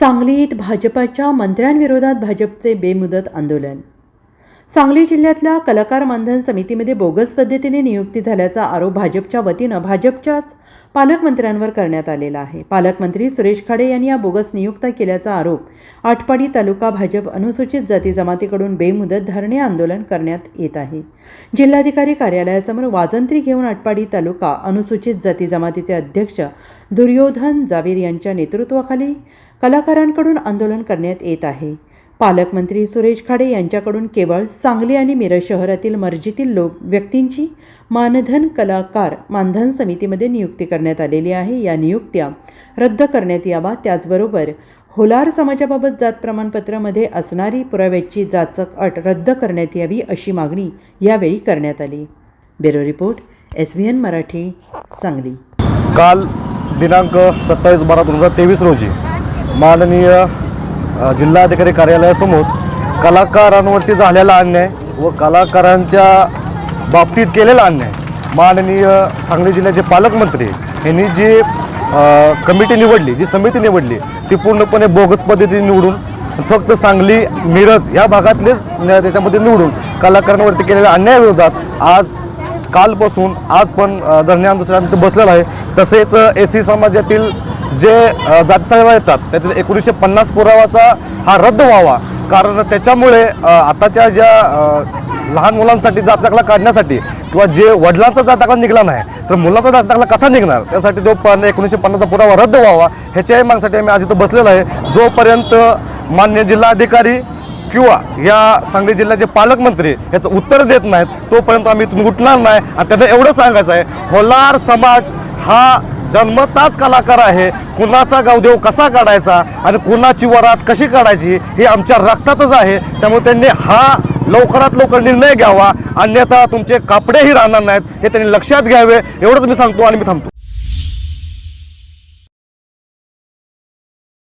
सांगलीत भाजपाच्या मंत्र्यांविरोधात भाजपचे बेमुदत आंदोलन. सांगली जिल्ह्यातल्या कलाकार मानधन समितीमध्ये बोगस पद्धतीने नियुक्ती झाल्याचा आरोप भाजपच्या वतीनं भाजपच्याच पालकमंत्र्यांवर करण्यात आलेला आहे. पालकमंत्री सुरेश खाडे यांनी या बोगस नियुक्त्या केल्याचा आरोप आटपाडी तालुका भाजप अनुसूचित जाती जमातीकडून बेमुदत धरणे आंदोलन करण्यात येत आहे. जिल्हाधिकारी कार्यालयासमोर वाजंत्री घेऊन आटपाडी तालुका अनुसूचित जाती जमातीचे अध्यक्ष दुर्योधन जावीर यांच्या नेतृत्वाखाली कलाकारांकडून आंदोलन करण्यात येत आहे. पालकमंत्री सुरेश खाडे यांच्याकडून केवळ सांगली आणि मिरज शहरातील मर्जीतील लोक व्यक्तींची मानधन कलाकार मानधन समितीमध्ये नियुक्ती करण्यात आलेली आहे. या नियुक्त्या रद्द करण्यात यावा त्याचबरोबर होलार समाजाबाबत जात प्रमाणपत्रामध्ये असणारी पुराव्याची जाचक अट रद्द करण्यात यावी अशी मागणी यावेळी करण्यात आली. Bureau report S V N Marathi Sangli. काल दिनांक सत्तावीस बारा दोन हजार तेवीस रोजी माननीय जिल्हाधिकारी कार्यालयासमोर कलाकारांवरती झालेला अन्याय व कलाकारांच्या बाबतीत केलेला अन्याय. माननीय सांगली जिल्ह्याचे पालकमंत्री यांनी जी कमिटी निवडली जी समिती निवडली ती पूर्णपणे बोगस पद्धतीने निवडून फक्त सांगली मिरज या भागातलेच त्याच्यामध्ये निवडून कलाकारांवरती केलेल्या अन्यायाविरोधात आज कालपासून आज पण अ, धरणे आंदोलन बसलेलं आहे. तसेच ए सी समाजातील जे अ, येतात त्यातील एकोणीसशे पन्नास पुरावाचा हा रद्द व्हावा. कारण त्याच्यामुळे आताच्या ज्या लहान मुलांसाठी जात दाखला काढण्यासाठी किंवा जे वडिलांचा जात दाखला निघाला नाही तर मुलांचा जात दाखला कसा निघणार? त्यासाठी तो पण एकोणीसशे पन्नासचा पुरावा रद्द व्हावा ह्याच्याही मागण्यासाठी आम्ही आज इथं बसलेलो आहे. जोपर्यंत मान्य जिल्हाधिकारी किंवा या सांगली जिल्ह्याचे पालकमंत्री याचं उत्तर देत नाहीत तोपर्यंत आम्ही इथून उठणार नाही. आणि त्यांना एवढं सांगायचं आहे होलार समाज हा जन्मताच कलाकार आहे. कुणाचा गावदेव कसा काढायचा आणि कुणाची वरात कशी काढायची हे आमच्या रक्तातच आहे. त्यामुळे त्यांनी हा लवकरात लवकर निर्णय घ्यावा. अन्यथा तुमचे कापडेही राहणार नाहीत. हे त्यांनी लक्षात घ्यावे. एवढंच मी सांगतो आणि मी थांबतो.